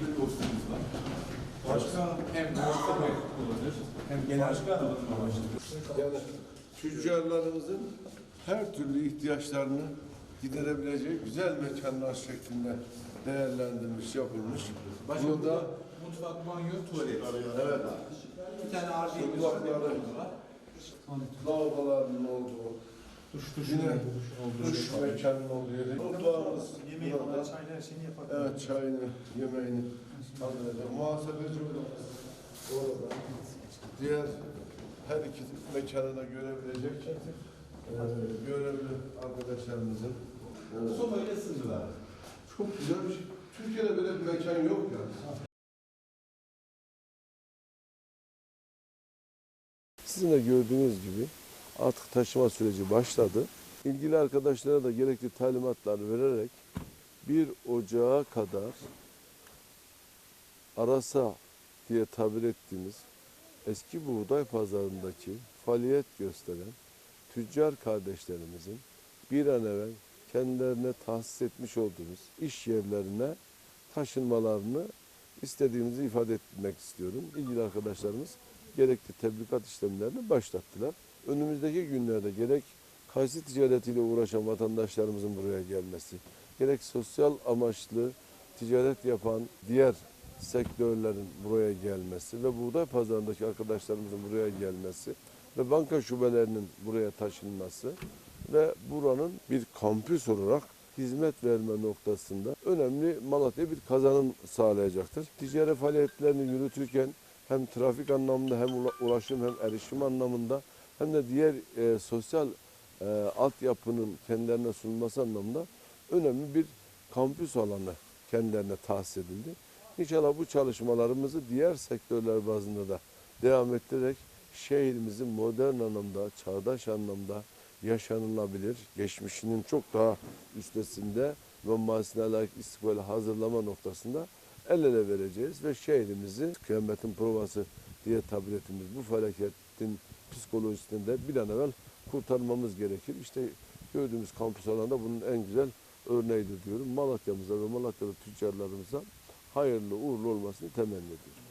bir dostumuz var. Başka hem muhatap olabilir hem genel kullanım amaçlı. Yani tüccarlarımızın her türlü ihtiyaçlarını giderebileceği güzel mekanlar şeklinde değerlendirilmiş, yapılmış. Başka Burada burada mutfak, banyo, tuvalet. evet, Bir tane ardiye var. lavaboların olduğu, Duş duş Yine duş mekanının olduğu yeri. Mutfağımız Yemeği burada. çaylar her şeyini yapar. Evet, çayını, yemeğini hazırlayacak. Muhasebeci odamız orada. Diğer her iki mekanına görebilecek e, görevli arkadaşlarımızın e, Sobayla ısındılar. çok güzel bir şey. Türkiye'de böyle bir mekan yok yani. Sizin de gördüğünüz gibi artık taşıma süreci başladı. İlgili arkadaşlara da gerekli talimatlar vererek bir ocağa kadar arasa diye tabir ettiğimiz eski buğday pazarındaki faaliyet gösteren tüccar kardeşlerimizin bir an evvel kendilerine tahsis etmiş olduğumuz iş yerlerine taşınmalarını istediğimizi ifade etmek istiyorum. İlgili arkadaşlarımız gerekli tebligat işlemlerini başlattılar. Önümüzdeki günlerde gerek kayısı ticaretiyle uğraşan vatandaşlarımızın buraya gelmesi, gerek sosyal amaçlı ticaret yapan diğer sektörlerin buraya gelmesi ve buğday pazarındaki arkadaşlarımızın buraya gelmesi ve banka şubelerinin buraya taşınması ve buranın bir kampüs olarak hizmet verme noktasında önemli Malatya bir kazanım sağlayacaktır. Ticari faaliyetlerini yürütürken hem trafik anlamında hem ula- ulaşım hem erişim anlamında hem de diğer e, sosyal e, altyapının kendilerine sunulması anlamında önemli bir kampüs alanı kendilerine tahsis edildi. İnşallah bu çalışmalarımızı diğer sektörler bazında da devam ettirerek şehrimizin modern anlamda, çağdaş anlamda yaşanılabilir, geçmişinin çok daha üstesinde ve mahzine layık istikbale hazırlama noktasında el ele vereceğiz ve şehrimizi kıyametin provası diye tabir ettiğimiz bu felaketin psikolojisini de bir an evvel kurtarmamız gerekir. İşte gördüğümüz kampüs alanda bunun en güzel örneğidir diyorum. Malatya'mıza ve Malatyalı tüccarlarımıza hayırlı uğurlu olmasını temenni ediyorum.